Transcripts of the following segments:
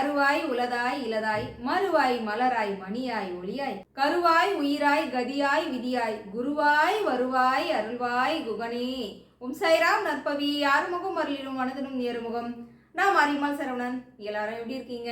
அருவாய் உலதாய் இலதாய் மறுவாய் மலராய் மணியாய் ஒளியாய் கருவாய் உயிராய் கதியாய் விதியாய் குருவாய் வருவாய் அருள்வாய் குகனே. உம் சைராம் நற்பவி ஆறுமுகம் அருளிலும் மனதிலும் நேர்முகம் நான் மாரியம்மாள் சரவணன் எல்லாரும் எப்படி இருக்கீங்க?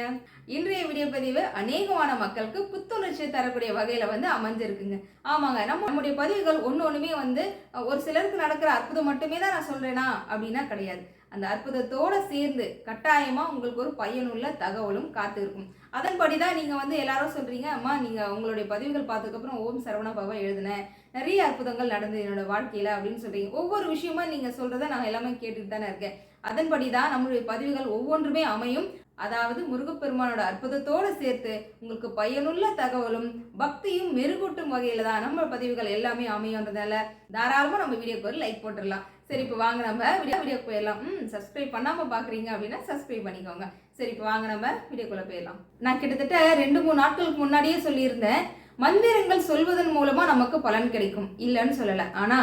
இன்றைய வீடியோ பதிவு அநேகமான மக்களுக்கு புத்துணர்ச்சி தரக்கூடிய வகையில வந்து அமைஞ்சிருக்குங்க. ஆமாங்க நம்ம நம்முடைய பதிவுகள் ஒன்று ஒன்றுமே வந்து ஒரு சிலருக்கு நடக்கிற அற்புதம் மட்டுமே தான் நான் சொல்றேனா? அப்படின்னா கிடையாது. அந்த அற்புதத்தோடு சேர்ந்து கட்டாயமாக உங்களுக்கு ஒரு பயனுள்ள தகவலும் காத்து இருக்கும் அதன்படி தான் நீங்கள் வந்து எல்லாரும் சொல்கிறீங்க அம்மா நீங்கள் உங்களுடைய பதிவுகள் பார்த்ததுக்கப்புறம் ஓம் சரவண பாபா எழுதினேன் நிறைய அற்புதங்கள் நடந்தது என்னோட வாழ்க்கையில் அப்படின்னு சொல்கிறீங்க ஒவ்வொரு விஷயமா நீங்கள் சொல்கிறத நான் எல்லாமே கேட்டுட்டு தானே இருக்கேன். அதன்படி தான் நம்மளுடைய பதிவுகள் ஒவ்வொன்றுமே அமையும். அதாவது முருகப்பெருமானோட அற்புதத்தோடு சேர்த்து உங்களுக்கு பயனுள்ள தகவலும் பக்தியும் மெருகூட்டும் வகையில் தான் நம்ம பதிவுகள் எல்லாமே அமையுன்றதால தாராளமாக நம்ம வீடியோக்கு ஒரு லைக் போட்டுடலாம். சரி இப்போ வாங்க நம்ம வீடியோ வீடியோ போயிடலாம். ம் சப்ஸ்கிரைப் பண்ணாமல் பார்க்குறீங்க அப்படின்னா சப்ஸ்கிரைப் பண்ணிக்கோங்க. சரி இப்போ வாங்க நம்ம வீடியோக்குள்ளே போயிடலாம். நான் கிட்டத்தட்ட ரெண்டு மூணு நாட்களுக்கு முன்னாடியே சொல்லியிருந்தேன். மந்திரங்கள் சொல்வதன் மூலமா நமக்கு பலன் கிடைக்கும். இல்லைன்னு சொல்லலை. ஆனா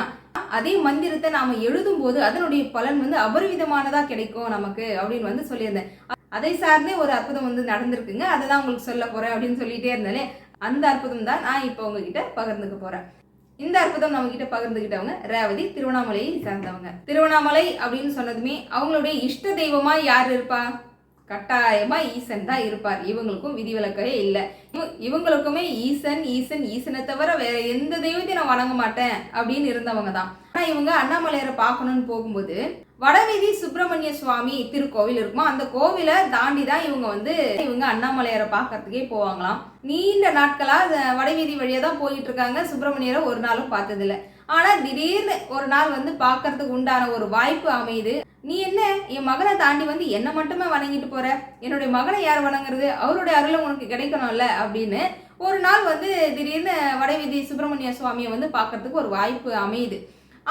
அதே மந்திரத்தை நாம எழுதும் போது அதனுடைய பலன் வந்து அபரிவிதமானதா கிடைக்கும் நமக்கு அப்படின்னு வந்து சொல்லியிருந்தேன். அதை சார்ந்தே ஒரு அற்புதம் வந்து நடந்திருக்குங்க. அதை தான் உங்களுக்கு சொல்ல போறேன் அப்படின்னு சொல்லிட்டே இருந்தாலே அந்த அற்புதம் தான் நான் இப்போ உங்ககிட்ட பகிர்ந்துக்க போறேன். இந்த அற்புதம் நம்ம கிட்ட பகிர்ந்துகிட்டவங்க ரேவதி திருவண்ணாமலையை சார்ந்தவங்க. திருவண்ணாமலை அப்படின்னு சொன்னதுமே அவங்களுடைய இஷ்ட தெய்வமா யார் இருப்பா? கட்டாயமா ஈசன் தான் இருப்பார். இவங்களுக்கும் விதிவிலக்கே இல்லை. இவங்களுக்குமே ஈசன் ஈசன் ஈசனை தவிர வேற எந்த தெய்வத்தையும் நான் வணங்க மாட்டேன் அப்படின்னு இருந்தவங்க தான். ஆனா இவங்க அண்ணாமலையரை பார்க்கணும்னு போகும்போது வடவீதி சுப்பிரமணிய சுவாமி திருக்கோவில் இருக்குமா? அந்த கோவிலை தாண்டி தான் இவங்க வந்து இவங்க அண்ணாமலையரை பார்க்கறதுக்கே போவாங்களாம். நீண்ட நாட்களா வடவீதி வழியா தான் போயிட்டு இருக்காங்க சுப்பிரமணியரை ஒரு நாளும் பார்த்ததில்ல. ஆனா திடீர்னு ஒரு நாள் வந்து பார்க்கறதுக்கு உண்டான ஒரு வாய்ப்பு அமையுது. நீ என்ன? என் மகனை தாண்டி வந்து என்ன மட்டுமே வணங்கிட்டு போற? என்னுடைய மகனை யார் வணங்குறது? அவருடைய அருளம் உனக்கு கிடைக்கணும்ல அப்படின்னு ஒரு நாள் வந்து திடீர்னு வடவீதி சுப்பிரமணிய சுவாமியை வந்து பார்க்கறதுக்கு ஒரு வாய்ப்பு அமையுது.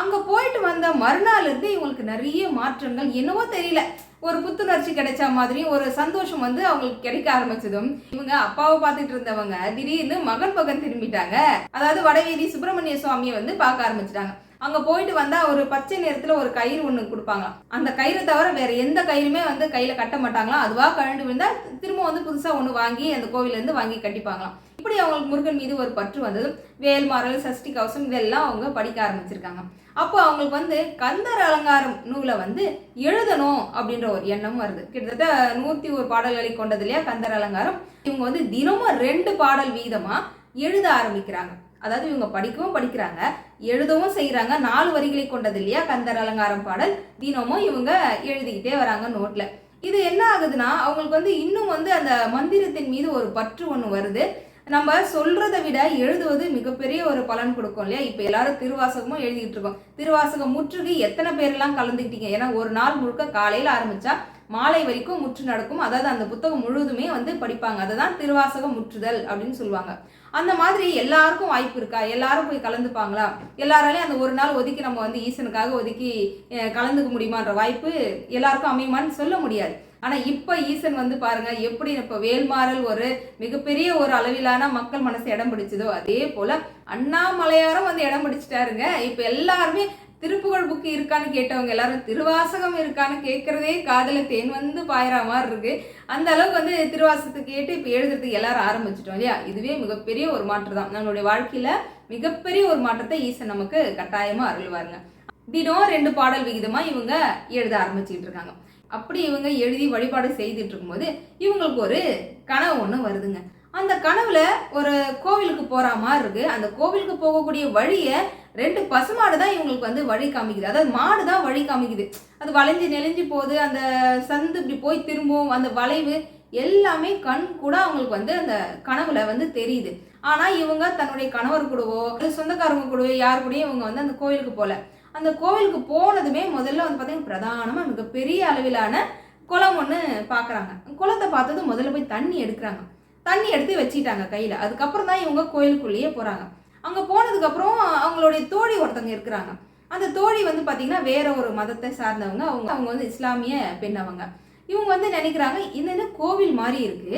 அங்கே போயிட்டு வந்த மறுநாள்லேருந்து இவங்களுக்கு நிறைய மாற்றங்கள். என்னவோ தெரியல. ஒரு புத்துணர்ச்சி கிடைச்ச மாதிரியும் ஒரு சந்தோஷம் வந்து அவங்களுக்கு கிடைக்க ஆரம்பிச்சதும் இவங்க அப்பாவை பார்த்துட்டு இருந்தவங்க திடீர்னு மகன் பகன் திரும்பிட்டாங்க. அதாவது வடவீதி சுப்பிரமணிய சுவாமியை வந்து பார்க்க ஆரம்பிச்சிட்டாங்க. அங்க போயிட்டு வந்தா ஒரு பச்சை நேரத்தில் ஒரு கயிறு ஒண்ணு கொடுப்பாங்க. அந்த கயிறு தவிர வேற எந்த கயிறுமே வந்து கையில கட்ட மாட்டாங்களா அதுவா கழண்டு விழுந்தா திரும்ப வந்து புதுசா ஒண்ணு வாங்கி அந்த கோவில இருந்து வாங்கி கட்டிப்பாங்களாம். இப்படி அவங்களுக்கு முருகன் மீது ஒரு பற்று வந்தது. வேல்மாறல் சஷ்டி கவசம் இதெல்லாம் அவங்க படிக்க ஆரம்பிச்சிருக்காங்க. அப்போ அவங்களுக்கு வந்து கந்தர் அலங்காரம் நூலை வந்து எழுதணும் அப்படின்ற ஒரு எண்ணம் வருது. கிட்டத்தட்ட நூத்தி ஒரு பாடல்களை கொண்டது இல்லையா கந்தர் அலங்காரம்? இவங்க வந்து தினமும் ரெண்டு பாடல் வீதமா எழுத ஆரம்பிக்கிறாங்க. அதாவது இவங்க படிக்கவும் படிக்கிறாங்க எழுதவும் செய்கிறாங்க நாலு வரிகளை கொண்டது இல்லையா? கந்தர் அலங்காரம் பாடல். தினமும் இவங்க எழுதிக்கிட்டே வராங்க நோட்ல இது என்ன ஆகுதுன்னா அவங்களுக்கு வந்து இன்னும் வந்து அந்த மந்திரத்தின் மீது ஒரு பற்று ஒன்று வருது. நம்ம சொல்றதை விட எழுதுவது மிகப்பெரிய ஒரு பலன் கொடுக்கும் இல்லையா? இப்போ எல்லாரும் திருவாசகமும் எழுதிட்டு இருக்கோம். திருவாசகம் முற்றுகி எத்தனை பேர்லாம் கலந்துக்கிட்டீங்க? ஏன்னா ஒரு நாள் முழுக்க காலையில் ஆரம்பிச்சா மாலை வரைக்கும் முற்று நடக்கும். அதாவது அந்த புத்தகம் முழுவதுமே வந்து படிப்பாங்க. அதுதான் திருவாசகம் முற்றுதல் அப்படின்னு சொல்லுவாங்க. அந்த மாதிரி எல்லாருக்கும் வாய்ப்பு இருக்கா? எல்லாரும் போய் கலந்துப்பாங்களா? எல்லாராலையும் அந்த ஒரு நாள் ஒதுக்கி நம்ம வந்து ஈசனுக்காக ஒதுக்கி கலந்துக்க முடியுமான்ற வாய்ப்பு எல்லாருக்கும் அமையுமான்னு சொல்ல முடியாது. ஆனால் இப்போ ஈசன் வந்து பாருங்கள் எப்படி இப்போ வேல்மாறல் ஒரு மிகப்பெரிய ஒரு அளவிலான மக்கள் மனசு இடம் பிடிச்சதோ அதே போல் அண்ணாமலையாரும் வந்து இடம் பிடிச்சிட்டாருங்க. இப்போ எல்லாருமே திருப்புகழ் புக்கு இருக்கான்னு கேட்டவங்க எல்லாரும் திருவாசகம் இருக்கான்னு கேட்குறதே காதல தேன் வந்து பாயிற மாதிரி இருக்கு. அந்த அளவுக்கு வந்து திருவாசகத்தை கேட்டு இப்போ எழுதுறதுக்கு எல்லாரும் ஆரம்பிச்சிட்டோம் இல்லையா? இதுவே மிகப்பெரிய ஒரு மாற்றம் தான். நம்மளுடைய வாழ்க்கையில மிகப்பெரிய ஒரு மாற்றத்தை ஈசன் நமக்கு கட்டாயமா அருள்வாருங்க. தினம் ரெண்டு பாடல் விகிதமா இவங்க எழுத ஆரம்பிச்சுட்டு இருக்காங்க. அப்படி இவங்க எழுதி வழிபாடு செய்துட்டு இருக்கும்போது இவங்களுக்கு ஒரு கனவு ஒன்று வருதுங்க. அந்த கனவுல ஒரு கோவிலுக்கு போற மாதிரி இருக்கு. அந்த கோவிலுக்கு போகக்கூடிய வழியை ரெண்டு பசுமாடு தான் இவங்களுக்கு வந்து வழி காமிக்குது. அதாவது மாடு தான் வழி காமிக்குது. அது வளைஞ்சு நெளிஞ்சு போகுது. அந்த சந்து இப்படி போய் திரும்பவும் அந்த வளைவு எல்லாமே கண் கூட அவங்களுக்கு வந்து அந்த கனவுல வந்து தெரியுது. ஆனா இவங்க தன்னுடைய கணவர் கூடவோ சொந்தக்காரங்க கூடவோ யார் கூடயும் இவங்க வந்து அந்த கோவிலுக்கு போகல அந்த கோவிலுக்கு போனதுமே முதல்ல வந்து பார்த்தீங்கன்னா பிரதானமாக மிகப்பெரிய அளவிலான குளம் ஒன்று பார்க்குறாங்க குளத்தை பார்த்ததும் முதல்ல போய் தண்ணி எடுக்கிறாங்க. தண்ணி எடுத்து வச்சுட்டாங்க கையில். அதுக்கப்புறம் தான் இவங்க கோயிலுக்குள்ளேயே போகிறாங்க அங்கே போனதுக்கப்புறம் அவங்களுடைய தோழி ஒருத்தவங்க இருக்கிறாங்க. அந்த தோழி வந்து பார்த்தீங்கன்னா வேற ஒரு மதத்தை சார்ந்தவங்க. அவங்க அவங்க வந்து இஸ்லாமிய பெண் அவங்க. இவங்க வந்து நினைக்கிறாங்க இது என்ன கோவில் மாதிரி இருக்கு?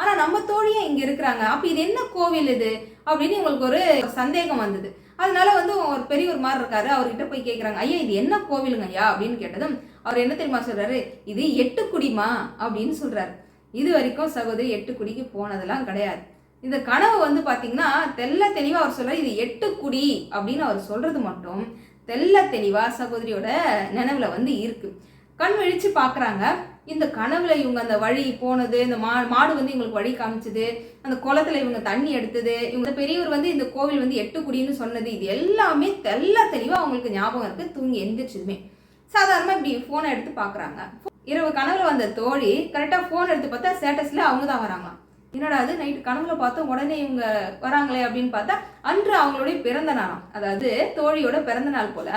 ஆனால் நம்ம தோழியே இங்கே இருக்கிறாங்க. அப்போ இது என்ன கோவில் இது? அப்படின்னு இவங்களுக்கு ஒரு சந்தேகம் வந்தது. அதனால வந்து ஒரு பெரியவர் மாதிரி இருக்காரு அவர்கிட்ட போய் கேட்குறாங்க ஐயா இது என்ன கோவிலுங்க ஐயா? அப்படின்னு கேட்டதும் அவர் என்ன தெரியுமா சொல்றாரு? இது எட்டு குடிமா அப்படின்னு சொல்றாரு. இது வரைக்கும் சகோதரி எட்டு குடிக்கு போனதெல்லாம் கிடையாது. இந்த கனவு வந்து பார்த்தீங்கன்னா தெல்ல தெளிவாக அவர் சொல்றாரு இது எட்டு குடி அப்படின்னு அவர் சொல்றது மட்டும் தெல்ல தெளிவாக சகோதரியோட நினைவில் வந்து இருக்கு. கண் விழிச்சு பார்க்குறாங்க இந்த கனவுல இவங்க அந்த வழி போனது இந்த மா மாடு வந்து இவங்களுக்கு வழி காமிச்சது அந்த குளத்துல இவங்க தண்ணி எடுத்தது இவங்க பெரியவர் வந்து இந்த கோவில் வந்து எட்டு குடின்னு சொன்னது இது எல்லாமே தெல்ல தெளிவா அவங்களுக்கு ஞாபகம் இருக்கு தூங்கி எந்திரிச்சதுமே. சாதாரணமா இப்படி போனை எடுத்து பாக்குறாங்க. இரவு கனவுல வந்த தோழி கரெக்டா போன் எடுத்து பார்த்தா ஸ்டேட்டஸ்ல அவங்க தான் வராங்களாம் என்னடா அது நைட்டு கனவுல பார்த்தோம் உடனே இவங்க வராங்களே அப்படின்னு பார்த்தா அன்று அவங்களுடைய பிறந்த நாளாம். அதாவது தோழியோட பிறந்த நாள் போல.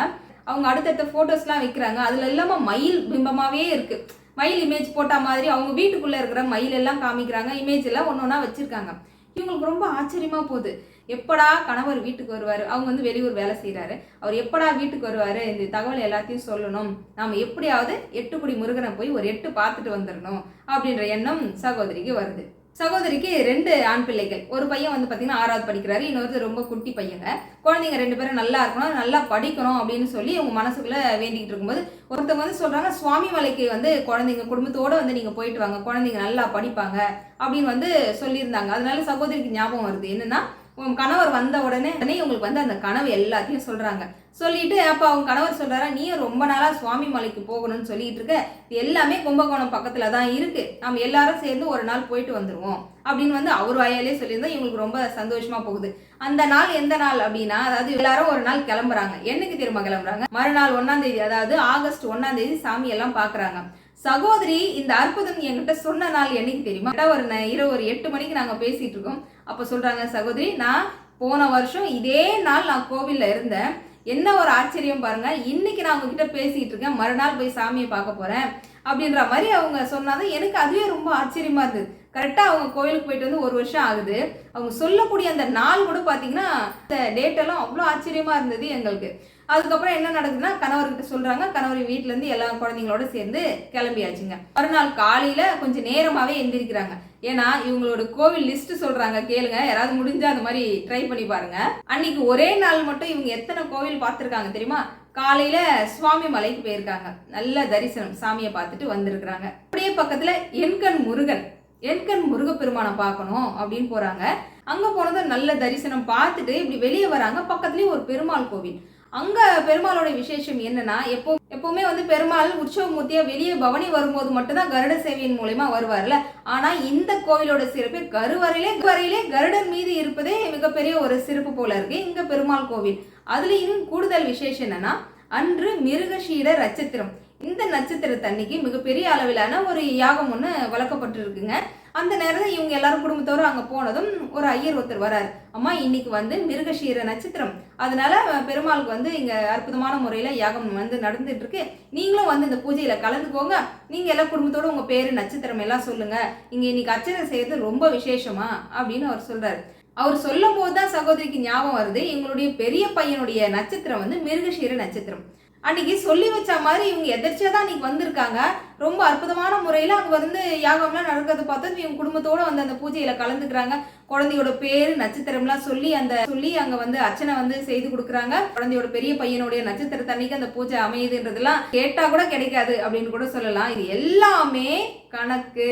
அவங்க அடுத்தடுத்த ஃபோட்டோஸ்லாம் வைக்கிறாங்க. அதில் இல்லாமல் மயில் பிம்பமாகவே இருக்குது மயில் இமேஜ் போட்ட மாதிரி அவங்க வீட்டுக்குள்ளே இருக்கிற மயில் எல்லாம் காமிக்கிறாங்க. இமேஜ் எல்லாம் ஒன்று ஒன்றா வச்சுருக்காங்க. இவங்களுக்கு ரொம்ப ஆச்சரியமாக போகுது. எப்படா கணவர் வீட்டுக்கு வருவார்? அவங்க வந்து வெளியூர் வேலை செய்கிறாரு அவர் எப்படா வீட்டுக்கு வருவார்? இந்த தகவல் எல்லாத்தையும் சொல்லணும். நாம் எப்படியாவது எட்டுக்குடி முருகனை போய் ஒரு எட்டு பார்த்துட்டு வந்துடணும் அப்படின்ற எண்ணம் சகோதரிக்கு வருது. சகோதரிக்கு ரெண்டு ஆண் பிள்ளைகள். ஒரு பையன் வந்து பார்த்தீங்கன்னா ஆறாவது படிக்கிறாரு இன்னொருத்தர் ரொம்ப குட்டி பையங்க. குழந்தைங்க ரெண்டு பேரும் நல்லா இருக்கணும் நல்லா படிக்கணும் அப்படின்னு சொல்லி அவங்க மனசுக்குள்ள வேண்டிக்கிட்டு இருக்கும்போது ஒருத்தவங்க வந்து சொல்றாங்க சுவாமி மலைக்கு வந்து குழந்தைங்க குடும்பத்தோடு வந்து நீங்கள் போயிட்டு வாங்க குழந்தைங்க நல்லா படிப்பாங்க அப்படின்னு வந்து சொல்லியிருந்தாங்க. அதனால சகோதரிக்கு ஞாபகம் வருது. என்னன்னா உன் கணவர் வந்த உடனே உடனே உங்களுக்கு வந்து அந்த கனவு எல்லாத்தையும் சொல்கிறாங்க சொல்லிட்டு அப்போ அவங்க கணவர் சொல்கிறாரா நீயும் ரொம்ப நாளாக சுவாமி மலைக்கு போகணும்னு சொல்லிட்டு இருக்க. இது எல்லாமே கும்பகோணம் பக்கத்தில் தான் இருக்குது நம்ம எல்லாரும் சேர்ந்து ஒரு நாள் போயிட்டு வந்துடுவோம் அப்படின்னு வந்து அவர் வாயாலே சொல்லியிருந்தா இவங்களுக்கு ரொம்ப சந்தோஷமாக போகுது. அந்த நாள் எந்த நாள் அப்படின்னா அதாவது எல்லாரும் ஒரு நாள் கிளம்புறாங்க. என்னைக்கு திரும்ப கிளம்புறாங்க? மறுநாள் ஒன்றாம் தேதி அதாவது ஆகஸ்ட் ஒன்றாம் தேதி சாமி எல்லாம் பார்க்குறாங்க சகோதரி இந்த அற்புதம் என்கிட்ட சொன்ன நாள் என்னைக்கு தெரியுமா? ஒரு இரவு ஒரு எட்டு மணிக்கு நாங்கள் பேசிகிட்டு இருக்கோம். அப்போ சொல்கிறாங்க சகோதரி நான் போன வருஷம் இதே நாள் நான் கோவிலில் இருந்தேன். என்ன ஒரு ஆச்சரியம் பாருங்க. இன்னைக்கு நான் உங்ககிட்ட பேசிக்கிட்டு இருக்கேன். மறுநாள் போய் சாமியை பார்க்க போகிறேன் அப்படின்ற மாதிரி அவங்க சொன்னாதான் எனக்கு அதுவே ரொம்ப ஆச்சரியமா இருந்தது. கரெக்டாக அவங்க கோயிலுக்கு போயிட்டு வந்து ஒரு வருஷம் ஆகுது. அவங்க சொல்லக்கூடிய அந்த நாள் கூட பார்த்தீங்கன்னா அந்த டேட்டெல்லாம் அவ்வளோ ஆச்சரியமாக இருந்தது எங்களுக்கு. அதுக்கப்புறம் என்ன நடக்குதுன்னா கணவர்கிட்ட சொல்கிறாங்க கணவர் வீட்டிலேருந்து எல்லா குழந்தைங்களோட சேர்ந்து கிளம்பியாச்சுங்க. மறுநாள் காலையில் கொஞ்சம் நேரமாகவே எந்திரிக்கிறாங்க. ஏன்னா இவங்களோட கோவில் லிஸ்ட் சொல்றாங்க. கேளுங்க. யாராவது முடிஞ்சா அந்த மாதிரி ட்ரை பண்ணி பாருங்க. அன்னைக்கு ஒரே நாள் மட்டும் இவங்க எத்தனை கோவில் பார்த்துருக்காங்க தெரியுமா? காலையில சுவாமி மலைக்கு போயிருக்காங்க. நல்ல தரிசனம். சாமியை பார்த்துட்டு வந்திருக்கிறாங்க. அப்படியே பக்கத்துல எண்கண் முருகன். எண்கண் முருகப்பெருமானை பார்க்கணும் அப்படின்னு போறாங்க. அங்க போனதும் நல்ல தரிசனம் பார்த்துட்டு இப்படி வெளியே வராங்க. பக்கத்துலயே ஒரு பெருமாள் கோவில். அங்கே பெருமாளோட விசேஷம் என்னன்னா எப்போ எப்பவுமே வந்து பெருமாள் உற்சவமூர்த்தியாக வெளியே பவனி வரும்போது மட்டும்தான் கருட சேவையின் மூலயமா வருவார்ல. ஆனால் இந்த கோவிலோட சிறப்பு கருவறையிலே வரையிலே கருடன் மீது இருப்பதே மிகப்பெரிய ஒரு சிறப்பு போல இருக்கு இங்கே பெருமாள் கோவில். அதுலேயும் இன்னும் கூடுதல் விசேஷம் என்னன்னா அன்று மிருகஷீட நட்சத்திரம். இந்த நட்சத்திரத்தன்னைக்கு மிகப்பெரிய அளவிலான ஒரு யாகம் ஒன்று வளர்க்கப்பட்டிருக்குங்க. அந்த நேரத்தில் இவங்க எல்லாரும் குடும்பத்தோடு அங்கே போனதும் ஒரு ஐயர் ஒருத்தர் வரார். அம்மா இன்னைக்கு வந்து மிருகஷீர நட்சத்திரம். அதனால பெருமாளுக்கு வந்து இங்கே அற்புதமான முறையில் யாகம் வந்து நடந்துட்டு இருக்கு நீங்களும் வந்து இந்த பூஜையில் கலந்துக்கோங்க. நீங்கள் எல்லாம் குடும்பத்தோடு உங்கள் பேர் நட்சத்திரம் எல்லாம் சொல்லுங்க. இங்கே இன்னைக்கு அர்ச்சனை செய்யறது ரொம்ப விசேஷமா அப்படின்னு அவர் சொல்றாரு. அவர் சொல்லும் போதுதான் சகோதரிக்கு ஞாபகம் வருது. எங்களுடைய பெரிய பையனுடைய நட்சத்திரம் வந்து மிருகஷீர நட்சத்திரம். அன்னைக்கு சொல்லி வச்ச மாதிரி இவங்க எதிர்ச்சியாக தான் அன்னைக்கு வந்திருக்காங்க. ரொம்ப அற்புதமான முறையில் அங்கே வந்து யாகம்லாம் நடக்கிறத பார்த்தா இவங்க குடும்பத்தோடு வந்து அந்த பூஜையில் கலந்துக்கிறாங்க. குழந்தையோட பேர் நட்சத்திரம்லாம் சொல்லி அந்த சொல்லி அங்கே வந்து அர்ச்சனை வந்து செய்து கொடுக்குறாங்க. குழந்தையோட பெரிய பையனுடைய நட்சத்திரத்தன்னைக்கு அந்த பூஜை அமையுதுன்றதெல்லாம் கேட்டால் கூட கிடைக்காது அப்படின்னு கூட சொல்லலாம். இது எல்லாமே கணக்கு.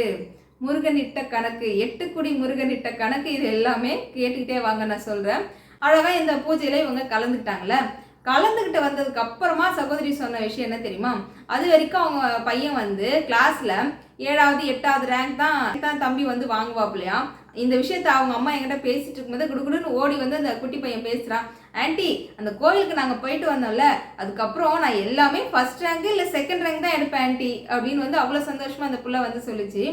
முருகனிட்ட கணக்கு. எட்டுக்குடி முருகனிட்ட கணக்கு. இது எல்லாமே கேட்டுக்கிட்டே வாங்க நான் சொல்கிறேன் அழகாக இந்த பூஜையில் இவங்க கலந்துக்கிட்டாங்கல்ல. கலந்துக்கிட்டு வந்ததுக்கு அப்புறமா சகோதரி சொன்ன விஷயம் என்ன தெரியுமா? அது வரைக்கும் அவங்க பையன் வந்து கிளாஸ்ல ஏழாவது எட்டாவது ரேங்க் தான் தான் தம்பி வந்து வாங்குவாப்லையா இந்த விஷயத்த அவங்க அம்மா என்கிட்ட பேசிட்டு இருக்கும்போது குடுகுடுன்னு ஓடி வந்து அந்த குட்டி பையன் பேசுறான். ஆன்ட்டி அந்த கோவிலுக்கு நாங்க போயிட்டு வந்தோம்ல அதுக்கப்புறம் நான் எல்லாமே ஃபர்ஸ்ட் ரேங்க் இல்ல செகண்ட் ரேங்க் தான் எடுப்பேன் ஆன்ட்டி அப்படின்னு வந்து அவ்வளவு சந்தோஷமா அந்த புள்ள வந்து சொல்லிச்சு.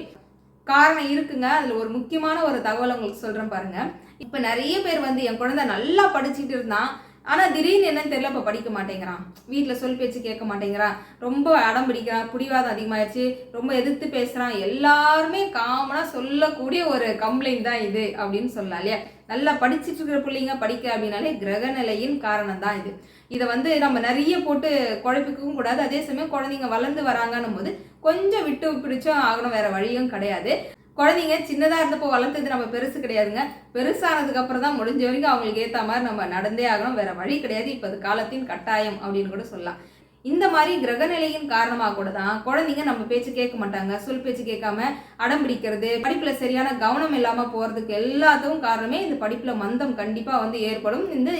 காரணம் இருக்குங்க. அதுல ஒரு முக்கியமான ஒரு தகவல் உங்களுக்கு சொல்றேன் பாருங்க. இப்ப நிறைய பேர் வந்து என் குழந்தை நல்லா படிச்சுட்டு இருந்தான். ஆனால் திடீர்னு என்னன்னு தெரியல இப்போ படிக்க மாட்டேங்கிறான். வீட்டில் சொல் பேச்சு கேட்க மாட்டேங்கிறான். ரொம்ப அடம் பிடிக்கிறான் பிடிவாதம் அதிகமாகிடுச்சு ரொம்ப எதிர்த்து பேசுகிறான் எல்லாருமே காமனாக சொல்லக்கூடிய ஒரு கம்ப்ளைண்ட் தான் இது அப்படின்னு சொல்லலாம் இல்லையா? நல்லா படிச்சுட்டு இருக்கிற பிள்ளைங்க படிக்க அப்படின்னாலே கிரக நிலையின் காரணம் தான் இது. இதை வந்து நம்ம நிறைய போட்டு குழப்பிக்கவும் கூடாது. அதே சமயம் குழந்தைங்க வளர்ந்து வராங்கன்னும் போது கொஞ்சம் விட்டு பிடிச்சும் ஆகணும் வேற வழியும் கிடையாது. குழந்தைங்க சின்னதாக இருந்தப்போ வளர்த்தது நம்ம பெருசு கிடையாதுங்க. பெருசானதுக்கு அப்புறம் தான் முடிஞ்ச வரைக்கும் அவங்களுக்கு ஏற்ற மாதிரி நம்ம நடந்தே ஆகணும். வேற வழி கிடையாது. இப்போ அது காலத்தின் கட்டாயம் அப்படின்னு கூட சொல்லலாம். இந்த மாதிரி கிரகநிலையின் காரணமாக கூட தான் குழந்தைங்க நம்ம பேச்சு கேட்க மாட்டாங்க. சொல் பேச்சு கேட்காம அடம் பிடிக்கிறது படிப்பில் சரியான கவனம் இல்லாமல் போகிறதுக்கு எல்லாத்துக்கும் காரணமே இந்த படிப்பில் மந்தம் கண்டிப்பாக வந்து ஏற்படும். இந்த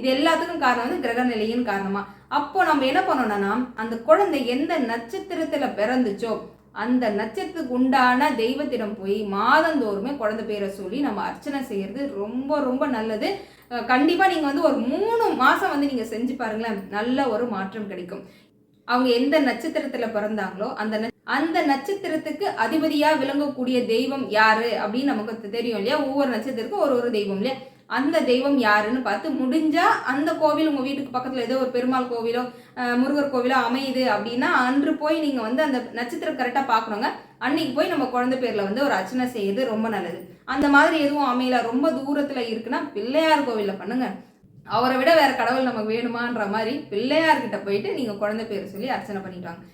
இது எல்லாத்துக்கும் காரணம் வந்து கிரகநிலையின் காரணமாக அப்போ நம்ம என்ன பண்ணணும்னா அந்த குழந்தை எந்த நட்சத்திரத்தில் பிறந்துச்சோ அந்த நட்சத்திரத்துக்கு உண்டான தெய்வத்திடம் போய் மாதந்தோறுமே குழந்தை பேரை சொல்லி நம்ம அர்ச்சனை செய்கிறது ரொம்ப ரொம்ப நல்லது. கண்டிப்பாக நீங்கள் வந்து ஒரு மூணு மாதம் வந்து நீங்கள் செஞ்சு பாருங்களேன். நல்ல ஒரு மாற்றம் கிடைக்கும். அவங்க எந்த நட்சத்திரத்தில் பிறந்தாங்களோ அந்த அந்த நட்சத்திரத்துக்கு அதிபதியாக விளங்கக்கூடிய தெய்வம் யாரு? அப்படின்னு நமக்கு தெரியும் இல்லையா? ஒவ்வொரு நட்சத்திரத்துக்கும் ஒரு ஒரு தெய்வம் இல்லையா? அந்த தெய்வம் யாருன்னு பார்த்து முடிஞ்சா அந்த கோவில் உங்க வீட்டுக்கு பக்கத்துல ஏதோ ஒரு பெருமாள் கோவிலோ முருகர் கோவிலோ அமையுது அப்படின்னா அன்று போய் நீங்க வந்து அந்த நட்சத்திரம் கரெக்டா பார்க்கணுங்க. அன்னைக்கு போய் நம்ம குழந்தை பேர்ல வந்து ஒரு அர்ச்சனை செய்யுது ரொம்ப நல்லது. அந்த மாதிரி எதுவும் அமையல. ரொம்ப தூரத்துல இருக்குன்னா பிள்ளையார் கோவில்ல பண்ணுங்க. அவரை விட வேற கடவுள் நமக்கு வேணுமான்ற மாதிரி பிள்ளையார்கிட்ட போயிட்டு நீங்க குழந்தை பேர் சொல்லி அர்ச்சனை பண்ணிட்டு வாங்க.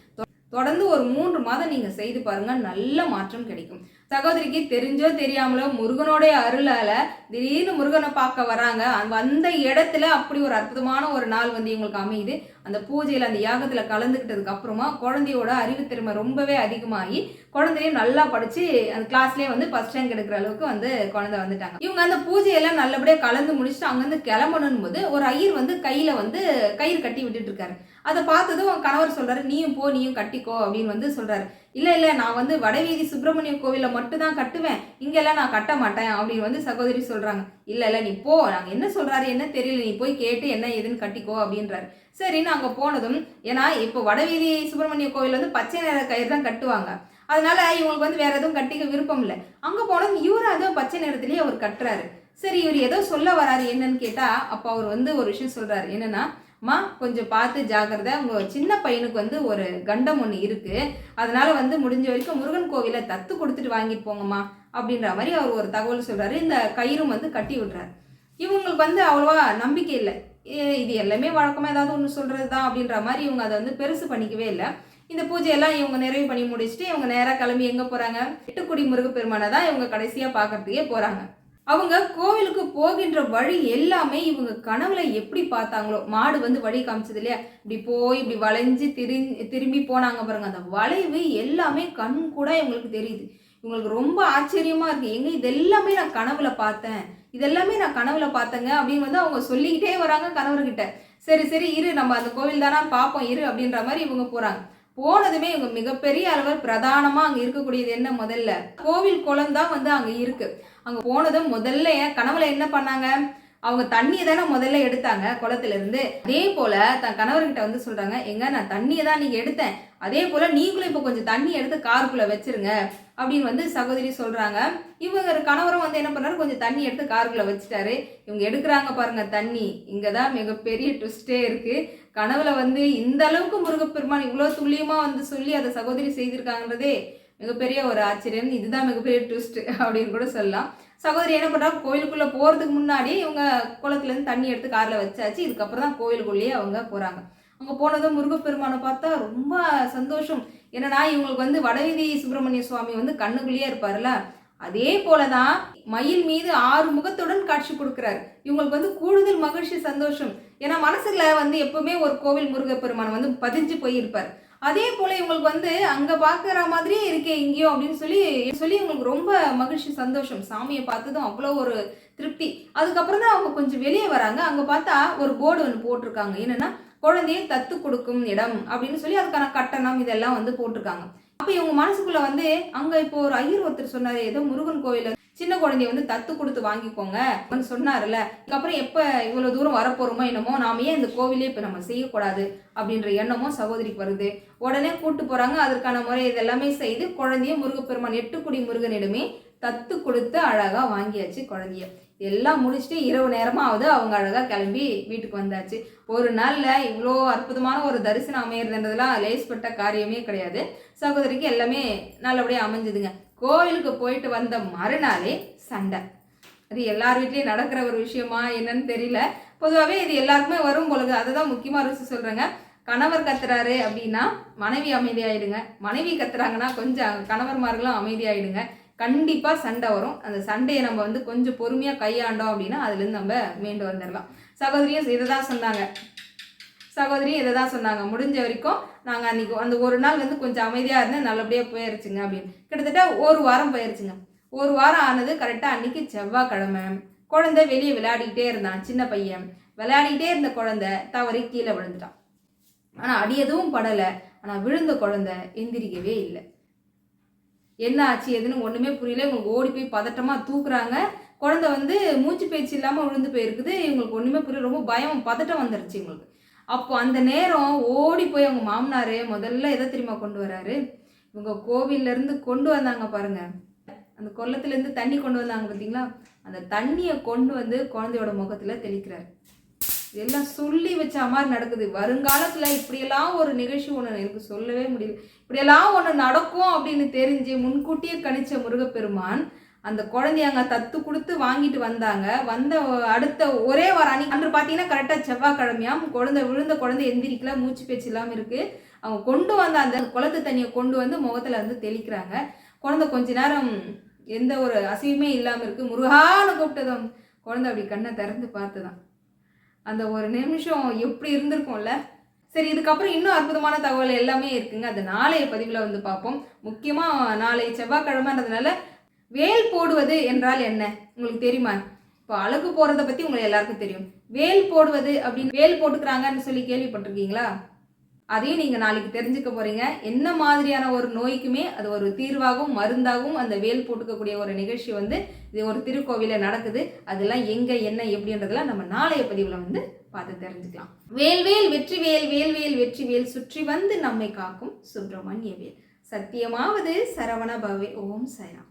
தொடர்ந்து ஒரு மூன்று மாதம் நீங்கள் செய்து பாருங்கள் நல்ல மாற்றம் கிடைக்கும். சகோதரிக்கு தெரிஞ்சோ தெரியாமலோ முருகனுடைய அருளால் திடீர்னு முருகனை பார்க்க வராங்க. அந்த- அந்த இடத்துல அப்படி ஒரு அற்புதமான ஒரு நாள் வந்து இவங்களுக்கு அமையுது. அந்த பூஜையில் அந்த யாகத்தில் கலந்துக்கிட்டதுக்கு அப்புறமா குழந்தையோட அறிவுத்திறமை ரொம்பவே அதிகமாகி குழந்தையும் நல்லா படித்து அந்த கிளாஸ்லேயே வந்து ஃபஸ்ட் ரேங்க் எடுக்கிற அளவுக்கு வந்து குழந்தை வந்துட்டாங்க. இவங்க அந்த பூஜையெல்லாம் நல்லபடியாக கலந்து முடிச்சுட்டு அங்கேருந்து கிளம்பணும் போது ஒரு ஐயர் வந்து கையில் வந்து கயிறு கட்டி விட்டுட்டு இருக்காரு. அதை பார்த்ததும் அவன் கணவர் சொல்கிறாரு நீயும் போ நீயும் கட்டிக்கோ அப்படின்னு வந்து சொல்கிறாரு இல்லை இல்லை நான் வந்து வடவீதி சுப்பிரமணிய கோவிலில் மட்டும்தான் கட்டுவேன். இங்கெல்லாம் நான் கட்ட மாட்டேன் அப்படின்னு வந்து சகோதரி சொல்கிறாங்க இல்லை இல்லை நீ போ. நாங்கள் என்ன சொல்கிறாரு என்ன தெரியல. நீ போய் கேட்டு என்ன ஏதுன்னு கட்டிக்கோ அப்படின்றாரு. சரின்னு அங்கே போனதும் ஏன்னா இப்போ வடவீதி சுப்பிரமணிய கோவில் வந்து பச்சை நிற கயிறு தான் கட்டுவாங்க. அதனால இவங்களுக்கு வந்து வேற எதுவும் கட்டிக்க விருப்பம் இல்லை. அங்கே போனதும் இவர் அதுவும் பச்சை நிறத்துலேயே அவர் கட்டுறாரு. சரி இவர் ஏதோ சொல்ல வராரு என்னன்னு கேட்டால் அப்போ அவர் வந்து ஒரு விஷயம் சொல்கிறாரு என்னன்னா மா கொஞ்சம் பார்த்து ஜாக்கிரதை. உங்கள் சின்ன பையனுக்கு வந்து ஒரு கண்டம் ஒன்று இருக்குது அதனால் வந்து முடிஞ்ச வரைக்கும் முருகன் கோவிலை தத்து கொடுத்துட்டு வாங்கிட்டு போங்கம்மா அப்படின்ற மாதிரி அவர் ஒரு தகவல் சொல்கிறாரு இந்த கயிறும் வந்து கட்டி விடுறாரு. இவங்களுக்கு வந்து அவ்வளோவா நம்பிக்கை இல்லை. இது எல்லாமே வழக்கமாக ஏதாவது ஒன்று சொல்கிறது தான் அப்படின்ற மாதிரி இவங்க அதை வந்து பெருசு பண்ணிக்கவே இல்லை. இந்த பூஜையெல்லாம் இவங்க நிறைவு பண்ணி முடிச்சுட்டு இவங்க நேராக கிளம்பி எங்கே போகிறாங்க எட்டுக்குடி முருகப்பெருமானை தான் இவங்க கடைசியாக பார்க்கறதுக்கே போகிறாங்க அவங்க கோவிலுக்கு போகின்ற வழி எல்லாமே இவங்க கனவுல எப்படி பார்த்தாங்களோ? மாடு வந்து வழி காமிச்சது இல்லையா? இப்படி போய் இப்படி வளைஞ்சு திரி திரும்பி போனாங்க பாருங்க. அந்த வளைவு எல்லாமே கண் கூட இவங்களுக்கு தெரியுது. இவங்களுக்கு ரொம்ப ஆச்சரியமா இருக்கு. எங்க இதெல்லாமே நான் கனவுல பார்த்தேன். இதெல்லாமே நான் கனவுல பார்த்தேங்க. அப்படின்னு வந்து அவங்க சொல்லிக்கிட்டே வராங்க கணவர்கிட்ட. சரி சரி இரு. நம்ம அந்த கோவில் தானா? பார்ப்போம். இரு. அப்படின்ற மாதிரி இவங்க போறாங்க. போனதுமே இவங்க மிகப்பெரிய அளவில் பிரதானமா அங்க இருக்கக்கூடியது என்ன முதல்ல? கோவில் குளம் தான் வந்து அங்க இருக்கு. அங்கே போனதும் முதல்ல கனவுல என்ன பண்ணாங்க? அவங்க தண்ணியை தானே முதல்ல எடுத்தாங்க குளத்துல இருந்து அதே போல தன் கணவர்கிட்ட வந்து சொல்றாங்க எங்க நான் தண்ணியை தான் நீங்க எடுத்தேன். அதே போல நீங்களும் இப்போ கொஞ்சம் தண்ணி எடுத்து காருக்குள்ள வச்சிருங்க. அப்படின்னு வந்து சகோதரி சொல்றாங்க. இவங்க கணவரும் வந்து என்ன பண்ணாரு? கொஞ்சம் தண்ணி எடுத்து காருக்குள்ள வச்சுட்டாரு. இவங்க எடுக்கிறாங்க பாருங்க தண்ணி. இங்கதான் மிகப்பெரிய ட்விஸ்டே இருக்கு. கனவுல வந்து இந்த அளவுக்கு முருகப்பெருமான் இவ்வளோ துல்லியமா வந்து சொல்லி அதை சகோதரி செய்திருக்காங்கன்றதே மிகப்பெரிய ஒரு ஆச்சரியம். இதுதான் மிகப்பெரிய ட்விஸ்ட் அப்படின்னு கூட சொல்லலாம். சகோதரி என்ன பண்ணுறா கோயிலுக்குள்ளே போகிறதுக்கு முன்னாடி இவங்க குளத்துலேருந்து தண்ணி எடுத்து காரில் வச்சாச்சு. இதுக்கப்புறம் தான் கோயிலுக்குள்ளேயே அவங்க போகிறாங்க அங்கே போனதும் முருகப்பெருமானை பார்த்தா ரொம்ப சந்தோஷம். என்னன்னா இவங்களுக்கு வந்து வடவீதி சுப்பிரமணிய சுவாமி வந்து கண்ணுக்குள்ளேயே இருப்பார்ல? அதே போலதான் மயில் மீது ஆறு முகத்துடன் காட்சி கொடுக்கிறாரு. இவங்களுக்கு வந்து கூடுதல் மகிழ்ச்சி சந்தோஷம். ஏன்னா மனசுல வந்து எப்பவுமே ஒரு கோவில் முருகப்பெருமான் வந்து பதிஞ்சு போயிருப்பார். அதே போல் இவங்களுக்கு வந்து அங்கே பார்க்குற மாதிரியே இருக்கே இங்கேயோ அப்படின்னு சொல்லி சொல்லி இவங்களுக்கு ரொம்ப மகிழ்ச்சி சந்தோஷம். சாமியை பார்த்ததும் அவ்வளோ ஒரு திருப்தி. அதுக்கப்புறம் தான் அவங்க கொஞ்சம் வெளியே வராங்க. அங்கே பார்த்தா ஒரு போர்டு ஒன்று போட்டிருக்காங்க. என்னென்னா குழந்தையை தத்து கொடுக்கும் இடம் அப்படின்னு சொல்லி அதுக்கான கட்டணம் இதெல்லாம் வந்து போட்டிருக்காங்க. அப்போ இவங்க மனசுக்குள்ளே வந்து அங்கே இப்போ ஒரு ஐயர் ஒருத்தர் சொன்னார் ஏதோ முருகன் கோவில் சின்ன குழந்தைய வந்து தத்து கொடுத்து வாங்கிக்கோங்க அப்படின்னு சொன்னார்ல இதுக்கப்புறம் எப்போ இவ்வளோ தூரம் வரப்போறோமோ என்னமோ நாம ஏன் இந்த கோவிலே இப்போ நம்ம செய்யக்கூடாது அப்படின்ற எண்ணமும் சகோதரிக்கு வருது. உடனே கூட்டு போறாங்க. அதற்கான முறை இதெல்லாமே செய்து குழந்தைய முருகப்பெருமான் எட்டுக்குடி முருகனிடமே தத்து கொடுத்து அழகாக வாங்கியாச்சு குழந்தைய. எல்லாம் முடிச்சுட்டு இரவு நேரமாவது அவங்க அழகாக கிளம்பி வீட்டுக்கு வந்தாச்சு. ஒரு நாளில் இவ்வளோ அற்புதமான ஒரு தரிசனம் அமையிறதுன்றதுலாம் லேஸ்பட்ட காரியமே கிடையாது. சகோதரிக்கு எல்லாமே நல்லபடியாக அமைஞ்சுதுங்க. கோவிலுக்கு போயிட்டு வந்த மறுநாளே சண்டை. அது எல்லார் வீட்லேயும் நடக்கிற ஒரு விஷயமா என்னன்னு தெரியல. பொதுவாகவே இது எல்லாருக்குமே வரும் பொழுது. அதை தான் முக்கியமாக ருசி சொல்கிறேங்க கணவர் கத்துறாரு அப்படின்னா மனைவி அமைதியாயிடுங்க. மனைவி கத்துறாங்கன்னா கொஞ்சம் கணவர்மார்களும் அமைதியாயிடுங்க. கண்டிப்பாக சண்டை வரும். அந்த சண்டையை நம்ம வந்து கொஞ்சம் பொறுமையாக கையாண்டோம் அப்படின்னா அதுலேருந்து நம்ம மீண்டு வந்துடலாம் சகோதரியும் இதை தான் சொன்னாங்க. சகோதரியும் இதை தான் சொன்னாங்க. முடிஞ்ச வரைக்கும் நாங்கள் அன்றைக்கி அந்த ஒரு நாள் வந்து கொஞ்சம் அமைதியாக இருந்து நல்லபடியாக போயிருச்சுங்க அப்படின்னு. கிட்டத்தட்ட ஒரு வாரம் போயிருச்சுங்க. ஒரு வாரம் ஆனது கரெக்டாக அன்றைக்கி செவ்வாய்க்கிழமை. குழந்தை வெளியே விளையாடிக்கிட்டே இருந்தான் சின்ன பையன். விளையாடிக்கிட்டே இருந்த குழந்தை தவறி கீழே விழுந்துட்டான். ஆனால் அடி எதுவும் படலை. ஆனால் விழுந்த குழந்தை எந்திரிக்கவே இல்லை. என்ன ஆச்சு எதுன்னு ஒன்றுமே புரியல. இவங்களுக்கு ஓடி போய் பதட்டமாக தூக்குறாங்க. குழந்தை வந்து மூச்சு பேச்சு இல்லாமல் விழுந்து போயிருக்குது. இவங்களுக்கு ஒன்றுமே புரியல. ரொம்ப பயம் பதட்டம் வந்துருச்சு இவங்களுக்கு. அப்போ அந்த நேரம் ஓடி போய் அவங்க மாமனார் முதல்ல எதை தெரியுமா கொண்டு வராரு? இவங்க கோவில்லேருந்து கொண்டு வந்தாங்க பாருங்க. அந்த கொல்லத்துலேருந்து தண்ணி கொண்டு வந்தாங்க பார்த்தீங்களா அந்த தண்ணியை கொண்டு வந்து குழந்தையோட முகத்தில் தெளிக்கிறார். இதெல்லாம் சொல்லி வச்ச மாதிரி நடக்குது. வருங்காலத்தில் இப்படியெல்லாம் ஒரு நிகழ்ச்சி ஒன்று எனக்கு சொல்லவே முடியல. இப்படியெல்லாம் ஒன்று நடக்கும் அப்படின்னு தெரிஞ்சு முன்கூட்டியே கணிச்ச முருகப்பெருமான் அந்த குழந்தைய அங்கே தத்து கொடுத்து வாங்கிட்டு வந்தாங்க. வந்த அடுத்த ஒரே வாரம் அன்னைக்கு அன்று பார்த்தீங்கன்னா கரெக்டாக செவ்வாய்க்கிழமையாம் குழந்தை விழுந்த குழந்தை எந்திரிக்கல மூச்சு பேச்சு இல்லாமல் இருக்குது அவங்க கொண்டு வந்த அந்த குளத்து தண்ணியை கொண்டு வந்து முகத்தில் வந்து தெளிக்கிறாங்க. குழந்தை கொஞ்ச நேரம் எந்த ஒரு அசைவுமே இல்லாமல் இருக்குது முருகான்னு கூப்பிட்டதும் குழந்தை அப்படி கண்ணை திறந்து பார்த்துதான். அந்த ஒரு நிமிஷம் எப்படி இருந்திருக்கும்ல? சரி இதுக்கப்புறம் இன்னும் அற்புதமான தகவல் எல்லாமே இருக்குங்க. அது நாளைய பதிவில் வந்து பார்ப்போம். முக்கியமாக நாளை செவ்வாய்க்கிழமைன்றதுனால வேல் போடுவது என்றால் என்ன? உங்களுக்கு தெரியுமா? இப்போ அழகு போகிறத பற்றி உங்களுக்கு எல்லாருக்கும் தெரியும். வேல் போடுவது அப்படின்னு வேல் போட்டுக்கிறாங்கன்னு சொல்லி கேள்விப்பட்டிருக்கீங்களா? அதையும் நீங்கள் நாளைக்கு தெரிஞ்சுக்க போகிறீங்க என்ன மாதிரியான ஒரு நோய்க்குமே அது ஒரு தீர்வாகவும் மருந்தாகவும் அந்த வேல் போட்டுக்கக்கூடிய ஒரு நிகழ்ச்சி வந்து இது ஒரு திருக்கோவிலில் நடக்குது. அதெல்லாம் எங்கே என்ன எப்படின்றதெல்லாம் நம்ம நாளைய பதிவில் வந்து பார்த்து தெரிஞ்சுக்கலாம். வேல்வேல் வெற்றி வேல் வேல்வேல் வெற்றி வேல் சுற்றி வந்து நம்மை காக்கும் சுப்பிரமணிய வேல். சத்தியமாவது சரவண பவே. ஓம் சைராம்